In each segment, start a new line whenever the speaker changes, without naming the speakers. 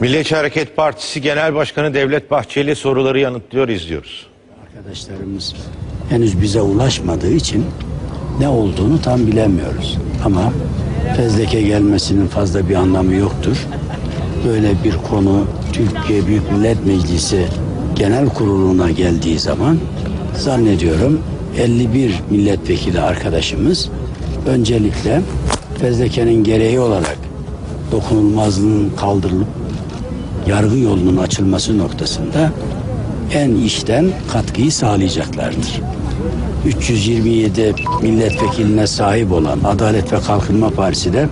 Milliyetçi Hareket Partisi Genel Başkanı Devlet Bahçeli soruları yanıtlıyor izliyoruz.
Arkadaşlarımız henüz bize ulaşmadığı için ne olduğunu tam bilemiyoruz. Ama fezleke gelmesinin fazla bir anlamı yoktur. Böyle bir konu Türkiye Büyük Millet Meclisi Genel Kurulu'na geldiği zaman zannediyorum 51 milletvekili arkadaşımız öncelikle fezlekenin gereği olarak dokunulmazlığın kaldırılıp yargı yolunun açılması noktasında en içten katkıyı sağlayacaklardır. 327 milletvekiline sahip olan Adalet ve Kalkınma Partisi de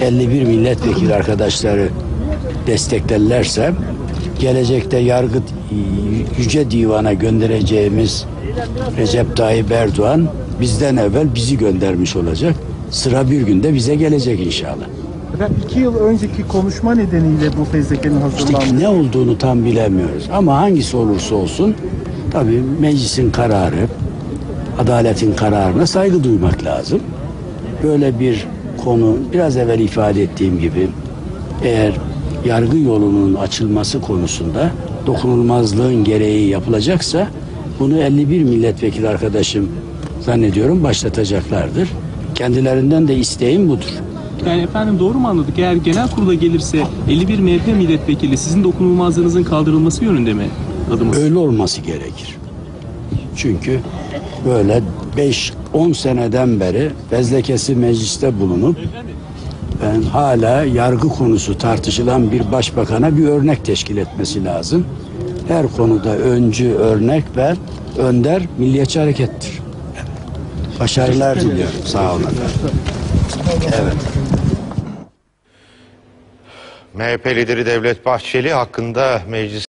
51 milletvekili arkadaşları desteklerlerse gelecekte yargı yüce divana göndereceğimiz Recep Tayyip Erdoğan bizden evvel bizi göndermiş olacak. Sıra bir günde bize gelecek inşallah.
Efendim iki yıl önceki konuşma nedeniyle bu fezlekenin
İşte
hazırlanması.
ne olduğunu tam bilemiyoruz. Ama hangisi olursa olsun tabii meclisin kararı, adaletin kararına saygı duymak lazım. Böyle bir konu biraz evvel ifade ettiğim gibi eğer yargı yolunun açılması konusunda dokunulmazlığın gereği yapılacaksa bunu 51 milletvekili arkadaşım zannediyorum başlatacaklardır. Kendilerinden de isteğim budur.
Yani efendim doğru mu anladık? Eğer genel kurula gelirse 51 MHP milletvekili sizin dokunulmazlığınızın kaldırılması yönünde mi adımız?
Öyle olması gerekir. Çünkü böyle 5-10 seneden beri fezlekesi mecliste bulunup ben hala yargı konusu tartışılan bir başbakana bir örnek teşkil etmesi lazım. Her konuda öncü, örnek ve önder milliyetçi harekettir. Başarılar diliyorum. Sağ olun. Evet.
MHP lideri Devlet Bahçeli hakkında meclis